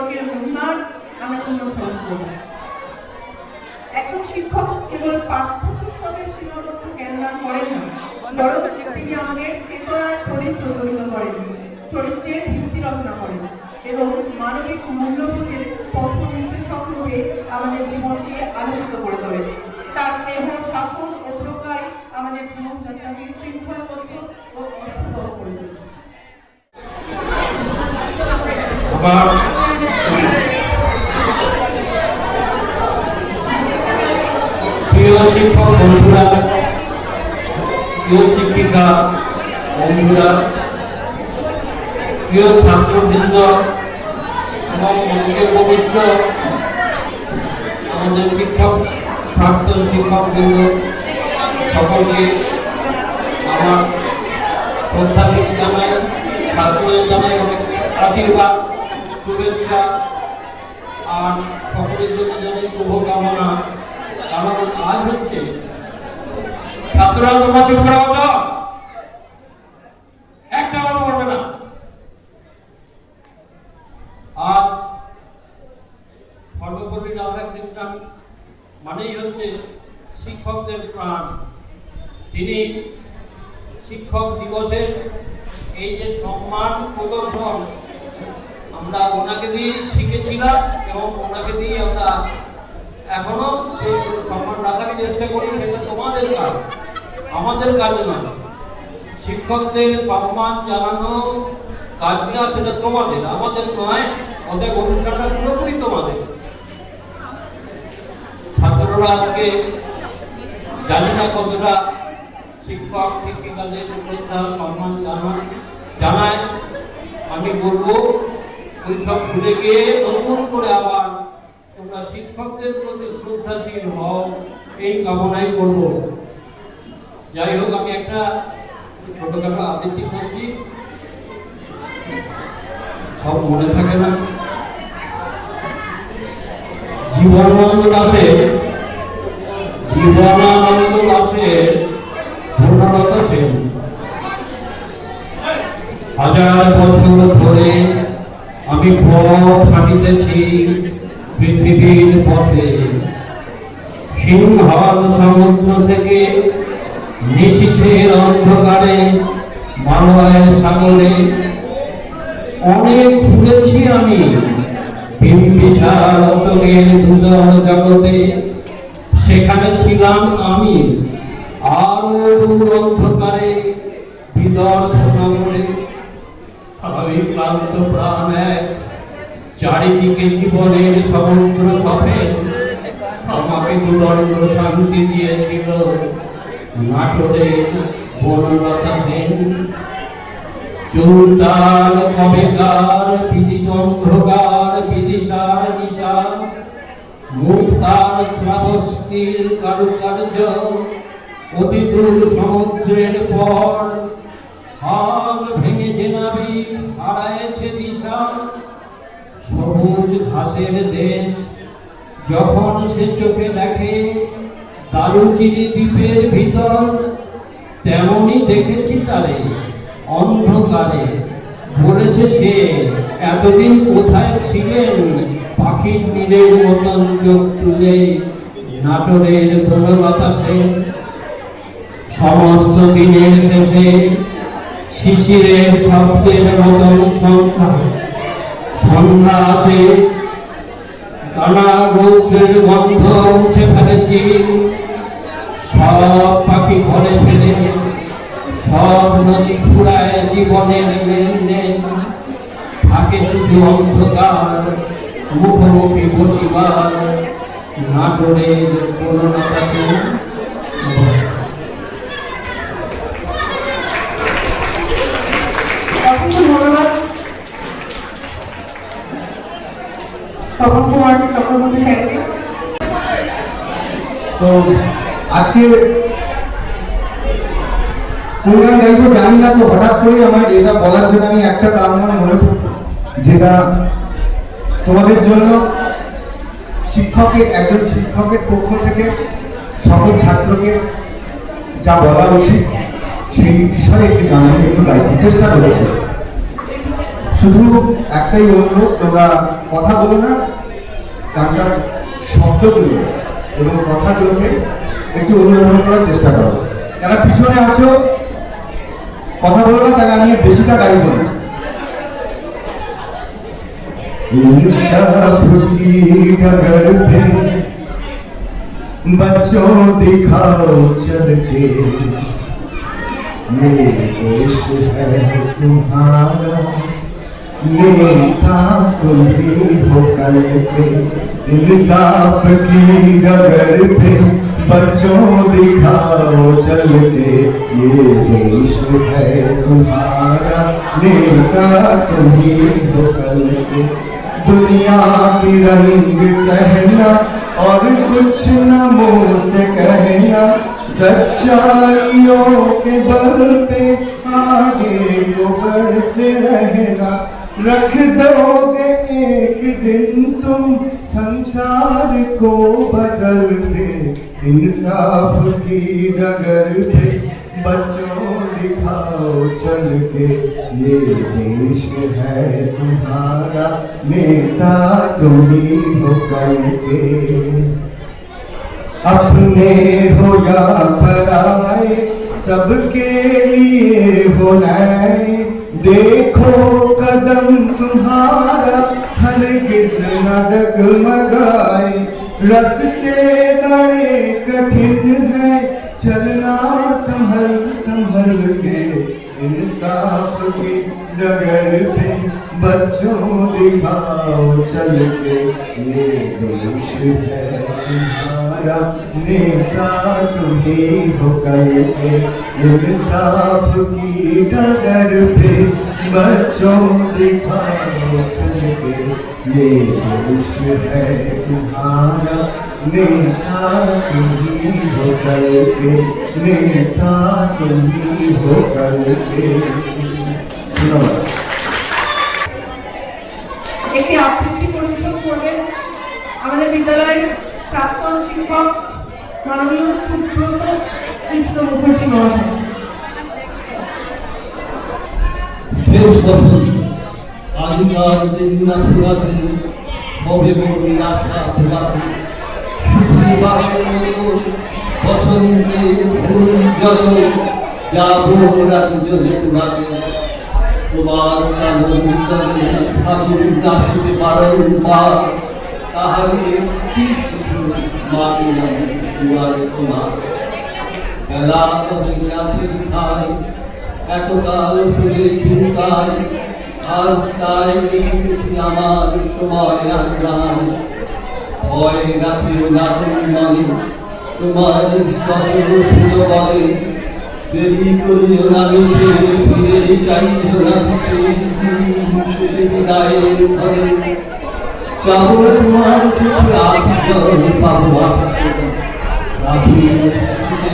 সম্পর্কের মহিমার আমরা অনুসরণ করি একজন শিক্ষক কেবল পাঠ্যপুস্তকের সীমাবদ্ধ জ্ঞান দান করেন না, বরং তিনি আমাদের চেতনার প্রদীপ প্রজ্বলিত করেন, চরিত্রের ভিত্তি রচনা করেন এবং মানবিক মূল্যবোধের পথ নির্দেশক রূপে আমাদের জীবনকে আলোকিত করে তোলেন। তার স্নেহ, শাসন ও প্রজ্ঞায় আমাদের জীবনযাত্রাকে শৃঙ্খলাবদ্ধ ও অর্থবহ করে তোলে শিক্ষক বন্ধুরা প্রিয় শিক্ষিকা বন্ধুরা প্রিয় ছাত্রবৃন্দ এবং আমাদের শিক্ষক প্রাক্তন শিক্ষকবৃন্দ সকলকে আমার শ্রদ্ধা থেকে জানাই ছাত্রদের জানাই অনেক আশীর্বাদ শুভেচ্ছা আর সকলের জন্য জানাই শুভকামনা কারণ আজ হচ্ছে ছাত্ররা তোমরা চুপ করা হতো একটা কথা বলবে না। আর সর্বোপরি রাধাকৃষ্ণান মানেই হচ্ছে শিক্ষকদের প্রাণ। তিনি শিক্ষক দিবসের এই যে সম্মান প্রদর্শন, আমরা ওনাকে দিয়ে শিখেছিলাম এবং ওনাকে দিয়ে আমরা এখনও চেষ্টা করি সেটা তোমাদের কাজ, আমাদের কাজ নয়। শিক্ষকদের সম্মান জানানো কাজটা সেটা তোমাদের, আমাদের নয় ওদের অনুষ্ঠানটা পুরোপুরি তোমাদের। ছাত্ররা আজকে জানি না কতটা শিক্ষক, শিক্ষিকাদের শ্রদ্ধা সম্মান জানা জানায়। আমি বলব, ওই সব ভুলে গিয়ে নতুন করে আবার তোমরা শিক্ষকদের প্রতি শ্রদ্ধাশীল হও। এই কামনাই করব। যাই হোক, আমি একটা ছোটখাটো আবৃত্তি করছি। সব মনে থাকে না। জীবনানন্দ দাসের জীবনানন্দ দাসের পূর্ণরত সেন। হাজার বছর ধরে আমি পথ হাঁটিতেছি পৃথিবীর পথে। সিংহল সমুদ্র থেকে নিশীথের অন্ধকারে মালয়ের সাগরে অনেক ঘুরেছি আমি। বিম্বিসার জগতে সেখানে ছিলাম আমি। আরও দূর অন্ধকারে, বিদর্ভ নগরে। আমি ক্লান্ত প্রাণ এক, চারিদিকে জীবনের সমুদ্র সফেদ আমাকে দুদণ্ড শান্তি দিয়েছিল। নাটোরের বনলতা কবেকার বিধি চন্দ্রকার বিদিশার নিশা মুক্তার শ্রাবস্তির কারুকার্য অতি দূর সমুদ্রের পর। হাল ভেঙে জেনাবি হারায়েছে দিশা। সবুজ ঘাসের দেশ, যখন সে চোখে দারুচিনি দ্বীপের ভিতর, তেমনি দেখেছি তারে অন্ধকারে। বলেছে সে, এতদিন কোথায় ছিলেন? পাখির নীলের মতন চোখ তুলে নাটোরের প্রণলতা সেন সমস্ত দিনের শেষে শিশিরের শব্দের মতন সন্ধ্যা সন্ধ্যা আসে টানা রৌদ্রের গন্ধ উঠে ফেলেছি। জীবনের লেনদেন থাকে শুধু অন্ধকার মুখোমুখি বসিবার নাটোরের করোনাটা অসংখ্য ধন্যবাদ তপন কুমার চক্রবর্তী স্যারকে তো আজকে কোন গান গাইবো জানি না তো, হঠাৎ করে আমার এটা বলার জন্য আমি একটা আমার মনে যেটা তোমাদের জন্য শিক্ষকের, একজন শিক্ষকের পক্ষ থেকে সকল ছাত্রকে যা বলা উচিত, সেই বিষয়ে একটি গান আমি একটু গাইতে চেষ্টা করেছি। শুধু একটাই অনুরোধ, তোমরা কথা বলো না, গানটার শব্দগুলো এবং কথাগুলোকে একটু অনুধাবন করার চেষ্টা করো। যারা পিছনে আছো কথা বলো না তাহলে আমি এর বেশিটা গাইব না इंसाफ की डगर पे बच्चों दिखाओ चल के ये देश है तुम्हारा नेता तुम ही हो कल के इंसाफ की डगर पे बच्चों दिखाओ चल के ये देश है तुम्हारा, नेता तुम ही हो कल के दुनिया की रंग सहना और कुछ न मुँह से कहना, सच्चाइयों के बल पे आगे को बढ़ते रहना। रख दोगे एक दिन तुम, संसार को बदल के इंसाफ की डगर पे बच्चों दिखाओ चल के। ये देश है तुम्हारा, नेता तुम ही हो कल के। अपने हो या पराए सबके लिए हो नए। देखो कदम तुम्हारा, हर किस न डगमगाए। रस्ते बड़े कठिन है, चलना संभल संभल के इंसाफ की डगर पे बच्चों दिखाओ चल के। ये देश है, तुम्हारा नेता तुम्हें हो कल के इंसाफ की डगर पे बच्चों दिखाओ चल के ये देश है तुम्हारा नेता तुम्ही हो कल के नेता तुम्ही हो कल के धन्यवाद একটি আবৃত্তি পরিবেশন করবেন আমাদের বিদ্যালয়ের প্রাক্তন শিক্ষক মাননীয় সুব্রত কৃষ্ণ মুখার্জি মহাশয় আগিকার দিন না ফুরাতে হবে ফুল পুরাতে তোমার কালো ঠাকুর দাসিতে বারংবার তাহারে কি শুধু দুয়ারে তোমার বেলা তবে গেছে বিধায় এতকাল শুধু চিন্তায় আজ তাই দেখেছি আমার সময় আগ্রাম ভয় রাখিও না তুমি মনে তোমার বিকট ফুল বলে, দেরি করিও না মিছে, ফিরে চাইও না পিছে বিদায়ের ফলে। চাও তোমার চোখে আপিচল পাবো রাখি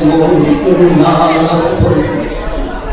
মন করুণা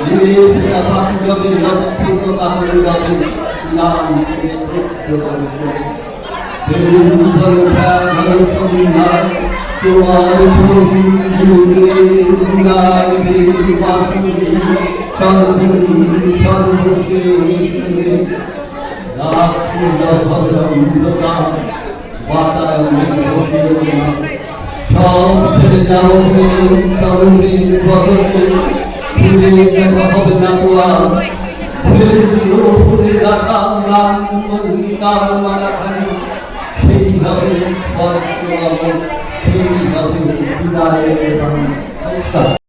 ধীরে পাখি জবে নস্তিত কাপড় যাবে নাম তোমার ছবি জুড়ে সর্বশেষ রাত্রি অন্ধকার বাতায়ন সব ছেড়ে যাও তরুণীর বদলে ফিরে যাওয়া হবে না তো আর ফেলে দিও ফুলে রাখা লাল মল্লিকার মালা খানি সেই হবে স্পর্শ আমার সেই হবে বিদায়ের বাণী। নমস্কার